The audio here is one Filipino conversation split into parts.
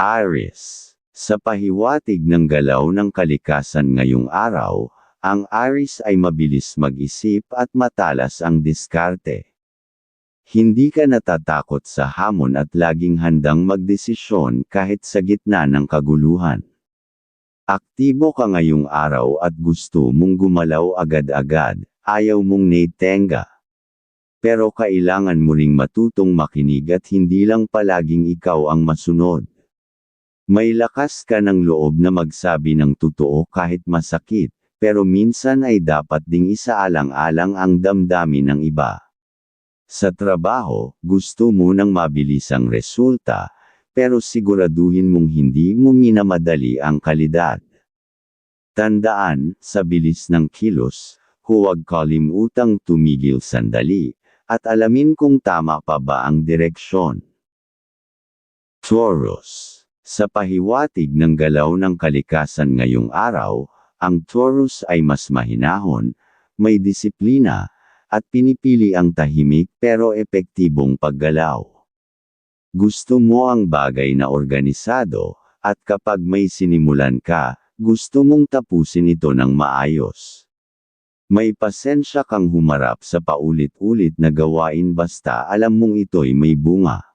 Aries. Sa pahiwatig ng galaw ng kalikasan ngayong araw, ang Aries ay mabilis mag-isip at matalas ang diskarte. Hindi ka natatakot sa hamon at laging handang magdesisyon kahit sa gitna ng kaguluhan. Aktibo ka ngayong araw at gusto mong gumalaw agad-agad, ayaw mong netenga. Pero kailangan mo ring matutong makinig at hindi lang palaging ikaw ang masunod. May lakas ka ng loob na magsabi ng totoo kahit masakit, pero minsan ay dapat ding isaalang-alang ang damdamin ng iba. Sa trabaho, gusto mo ng mabilisang resulta, pero siguraduhin mong hindi mo minamadali ang kalidad. Tandaan, sa bilis ng kilos, huwag kalimutang tumigil sandali, at alamin kung tama pa ba ang direksyon. Taurus Sa pahiwatig ng galaw ng kalikasan ngayong araw, ang Taurus ay mas mahinahon, may disiplina, at pinipili ang tahimik pero epektibong paggalaw. Gusto mo ang bagay na organisado, at kapag may sinimulan ka, gusto mong tapusin ito ng maayos. May pasensya kang humarap sa paulit-ulit na gawain basta alam mong ito'y may bunga.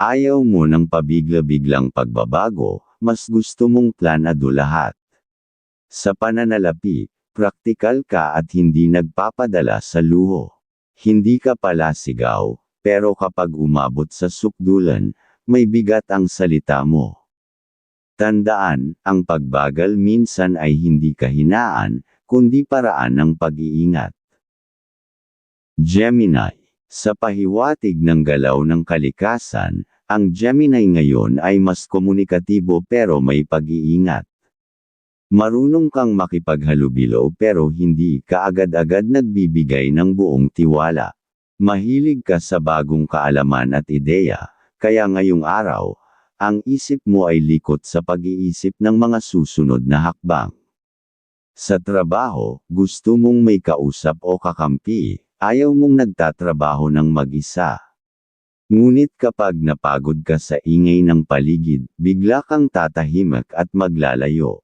Ayaw mo ng pabigla-biglang pagbabago, mas gusto mong planado lahat. Sa pananalapi, praktikal ka at hindi nagpapadala sa luho. Hindi ka pala sigaw, pero kapag umabot sa sukdulan, may bigat ang salita mo. Tandaan, ang pagbagal minsan ay hindi kahinaan, kundi paraan ng pag-iingat. Gemini. Sa pahiwatig ng galaw ng kalikasan, ang Gemini ngayon ay mas komunikatibo pero may pag-iingat. Marunong kang makipaghalubilo pero hindi ka agad-agad nagbibigay ng buong tiwala. Mahilig ka sa bagong kaalaman at ideya, kaya ngayong araw, ang isip mo ay likot sa pag-iisip ng mga susunod na hakbang. Sa trabaho, gusto mong may kausap o kakampi, ayaw mong nagtatrabaho ng mag-isa. Ngunit kapag napagod ka sa ingay ng paligid, bigla kang tatahimik at maglalayo.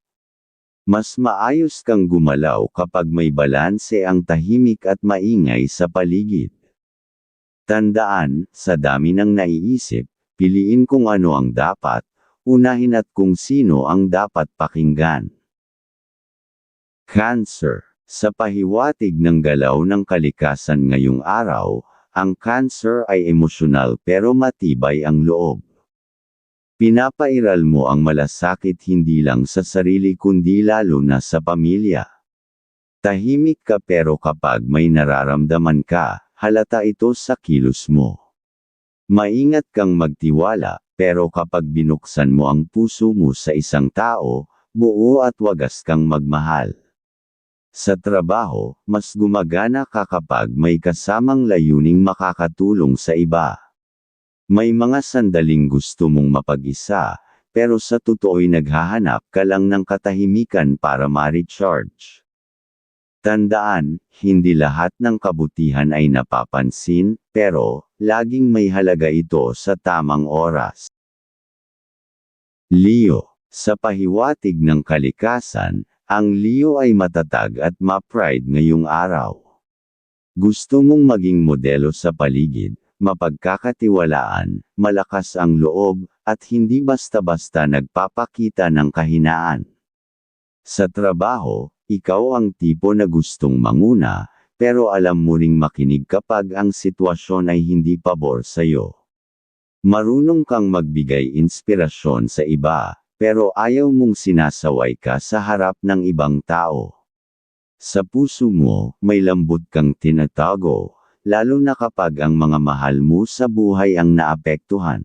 Mas maayos kang gumalaw kapag may balanse ang tahimik at maingay sa paligid. Tandaan, sa dami ng naiisip, piliin kung ano ang dapat, unahin at kung sino ang dapat pakinggan. Cancer. Sa pahiwatig ng galaw ng kalikasan ngayong araw, ang cancer ay emosyonal pero matibay ang loob. Pinapairal mo ang malasakit hindi lang sa sarili kundi lalo na sa pamilya. Tahimik ka pero kapag may nararamdaman ka, halata ito sa kilos mo. Maingat kang magtiwala, pero kapag binuksan mo ang puso mo sa isang tao, buo at wagas kang magmahal. Sa trabaho, mas gumagana ka kapag may kasamang layuning makakatulong sa iba. May mga sandaling gusto mong mapag-isa, pero sa totoo'y naghahanap ka lang ng katahimikan para ma-recharge. Tandaan, hindi lahat ng kabutihan ay napapansin, pero, laging may halaga ito sa tamang oras. Leo, sa pahiwatig ng kalikasan, ang Leo ay matatag at ma-pride ngayong araw. Gusto mong maging modelo sa paligid, mapagkakatiwalaan, malakas ang loob, at hindi basta-basta nagpapakita ng kahinaan. Sa trabaho, ikaw ang tipo na gustong manguna, pero alam mo ring makinig kapag ang sitwasyon ay hindi pabor sa'yo. Marunong kang magbigay inspirasyon sa iba, pero ayaw mong sinasaway ka sa harap ng ibang tao. Sa puso mo, may lambot kang tinatago, lalo na kapag ang mga mahal mo sa buhay ang naapektuhan.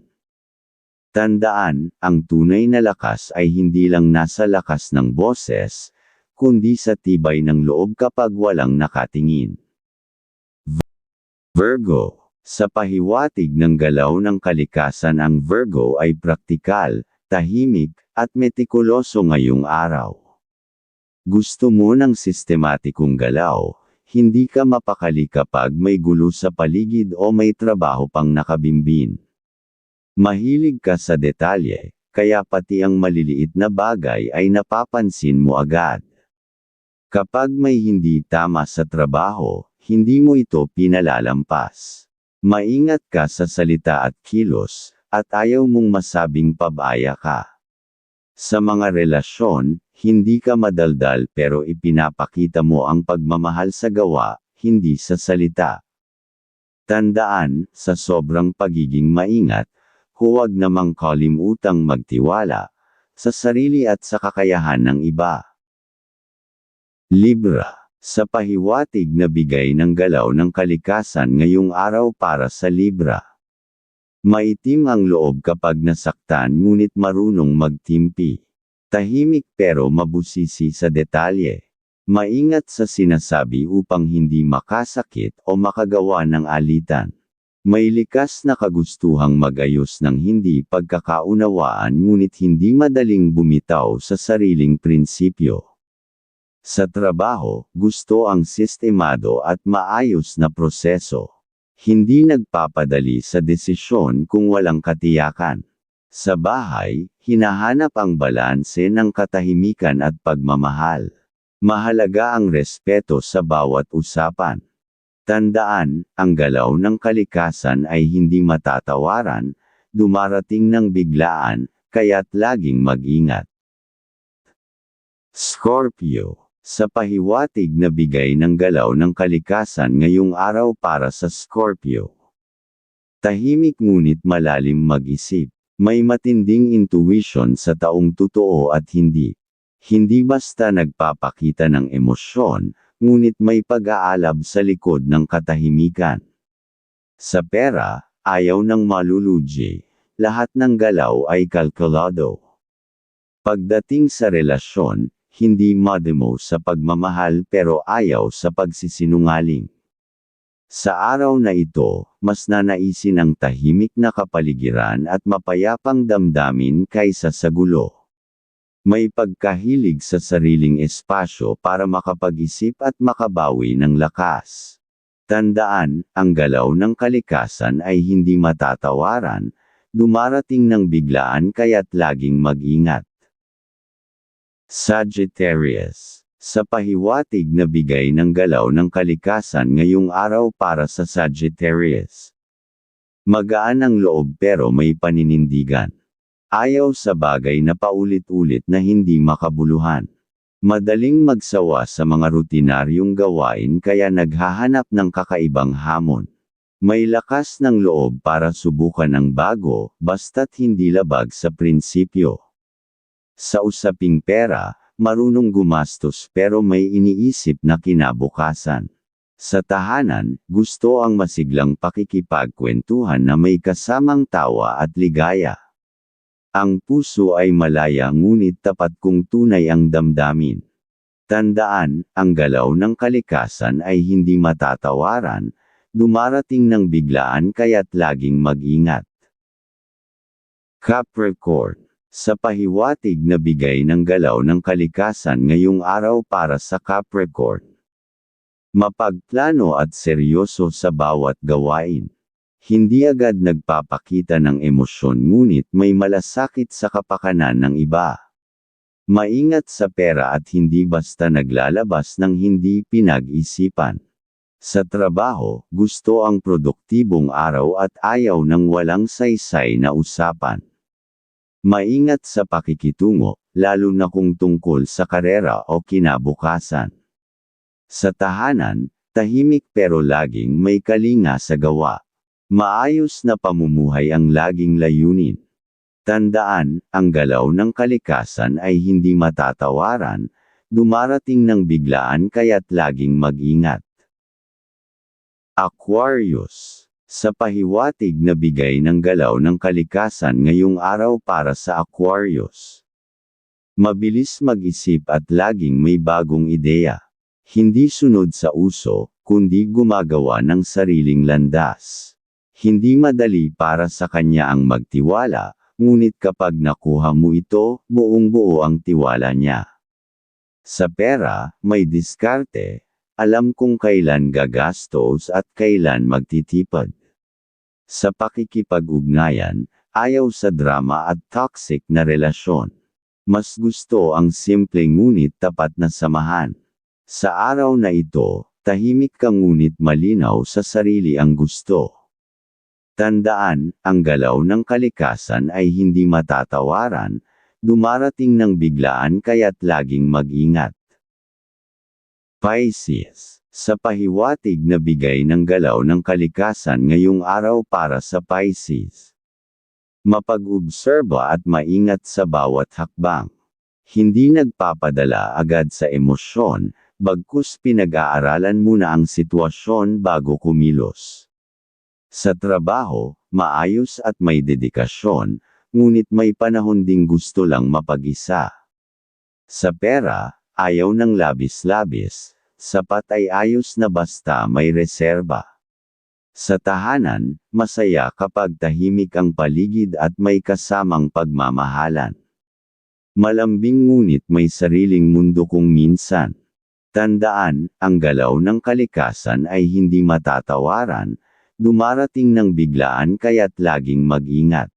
Tandaan, ang tunay na lakas ay hindi lang nasa lakas ng boses, kundi sa tibay ng loob kapag walang nakatingin. Virgo Sa pahiwatig ng galaw ng kalikasan ang Virgo ay praktikal, tahimik, at metikuloso ngayong araw. Gusto mo ng sistematikong galaw, hindi ka mapakali kapag may gulo sa paligid o may trabaho pang nakabimbin. Mahilig ka sa detalye, kaya pati ang maliliit na bagay ay napapansin mo agad. Kapag may hindi tama sa trabaho, hindi mo ito pinalalampas. Maingat ka sa salita at kilos, at ayaw mong masabing pabaya ka. Sa mga relasyon, hindi ka madaldal pero ipinapakita mo ang pagmamahal sa gawa, hindi sa salita. Tandaan, sa sobrang pagiging maingat, huwag namang kalimutang magtiwala, sa sarili at sa kakayahan ng iba. Libra, sa pahiwatig na bigay ng galaw ng kalikasan ngayong araw para sa Libra. Maitim ang loob kapag nasaktan ngunit marunong magtimpi. Tahimik pero mabusisi sa detalye. Maingat sa sinasabi upang hindi makasakit o makagawa ng alitan. May likas na kagustuhang magayos ng hindi pagkakaunawaan ngunit hindi madaling bumitaw sa sariling prinsipyo. Sa trabaho, gusto ang sistemado at maayos na proseso. Hindi nagpapadali sa desisyon kung walang katiyakan. Sa bahay, hinahanap ang balanse ng katahimikan at pagmamahal. Mahalaga ang respeto sa bawat usapan. Tandaan, ang galaw ng kalikasan ay hindi matatawaran, dumarating ng biglaan, kaya't laging mag-ingat. Scorpio, sa pahiwatig na bigay ng galaw ng kalikasan ngayong araw para sa Scorpio. Tahimik ngunit malalim mag-isip. May matinding intuition sa taong totoo at hindi. Hindi basta nagpapakita ng emosyon, ngunit may pag-aalab sa likod ng katahimikan. Sa pera, ayaw ng maluluji, lahat ng galaw ay kalkulado. Pagdating sa relasyon, hindi modemo sa pagmamahal pero ayaw sa pagsisinungaling. Sa araw na ito, mas nanaisin ang tahimik na kapaligiran at mapayapang damdamin kaysa sa gulo. May pagkahilig sa sariling espasyo para makapag-isip at makabawi ng lakas. Tandaan, ang galaw ng kalikasan ay hindi matatawaran, dumarating ng biglaan kaya't laging mag-ingat. Sagittarius Sa pahiwatig na bigay ng galaw ng kalikasan ngayong araw para sa Sagittarius. Magaan ang loob pero may paninindigan. Ayaw sa bagay na paulit-ulit na hindi makabuluhan. Madaling magsawa sa mga rutinaryong gawain kaya naghahanap ng kakaibang hamon. May lakas ng loob para subukan ang bago, basta't hindi labag sa prinsipyo. Sa usaping pera, marunong gumastos pero may iniisip na kinabukasan. Sa tahanan, gusto ang masiglang pakikipagkwentuhan na may kasamang tawa at ligaya. Ang puso ay malaya ngunit tapat kung tunay ang damdamin. Tandaan, ang galaw ng kalikasan ay hindi matatawaran, dumarating ng biglaan kaya't laging mag-ingat. Capricorn Sa pahiwatig na bigay ng galaw ng kalikasan ngayong araw para sa Capricorn. Mapagplano at seryoso sa bawat gawain. Hindi agad nagpapakita ng emosyon ngunit may malasakit sa kapakanan ng iba. Maingat sa pera at hindi basta naglalabas ng hindi pinag-isipan. Sa trabaho, gusto ang produktibong araw at ayaw ng walang saysay na usapan. Maingat sa pakikitungo, lalo na kung tungkol sa karera o kinabukasan. Sa tahanan, tahimik pero laging may kalinga sa gawa. Maayos na pamumuhay ang laging layunin. Tandaan, ang galaw ng kalikasan ay hindi matatawaran, dumarating ng biglaan kaya't laging mag-ingat. Aquarius Sa pahiwatig na bigay ng galaw ng kalikasan ngayong araw para sa Aquarius. Mabilis mag-isip at laging may bagong ideya. Hindi sunod sa uso, kundi gumagawa ng sariling landas. Hindi madali para sa kanya ang magtiwala, ngunit kapag nakuha mo ito, buong buo ang tiwala niya. Sa pera, may diskarte, alam kung kailan gagastos at kailan magtitipad. Sa pakikipag-ugnayan, Ayaw sa drama at toxic na relasyon. Mas gusto ang simple ngunit tapat na samahan. Sa araw na ito, tahimik ka ngunit malinaw sa sarili ang gusto. Tandaan, ang galaw ng kalikasan ay hindi matatawaran, dumarating ng biglaan kaya't laging mag-ingat. Pisces, sa pahiwatig na bigay ng galaw ng kalikasan ngayong araw para sa Pisces. Mapag-obserba at maingat sa bawat hakbang. Hindi nagpapadala agad sa emosyon, bagkus pinag-aaralan muna ang sitwasyon bago kumilos. Sa trabaho, maayos at may dedikasyon, ngunit may panahon ding gusto lang mapag-isa. Sa pera, ayaw ng labis-labis, sapat ay ayos na basta may reserba. Sa tahanan, masaya kapag tahimik ang paligid at may kasamang pagmamahalan. Malambing ngunit may sariling mundo kung minsan. Tandaan, ang galaw ng kalikasan ay hindi matatawaran, dumarating ng biglaan kaya't laging mag-ingat.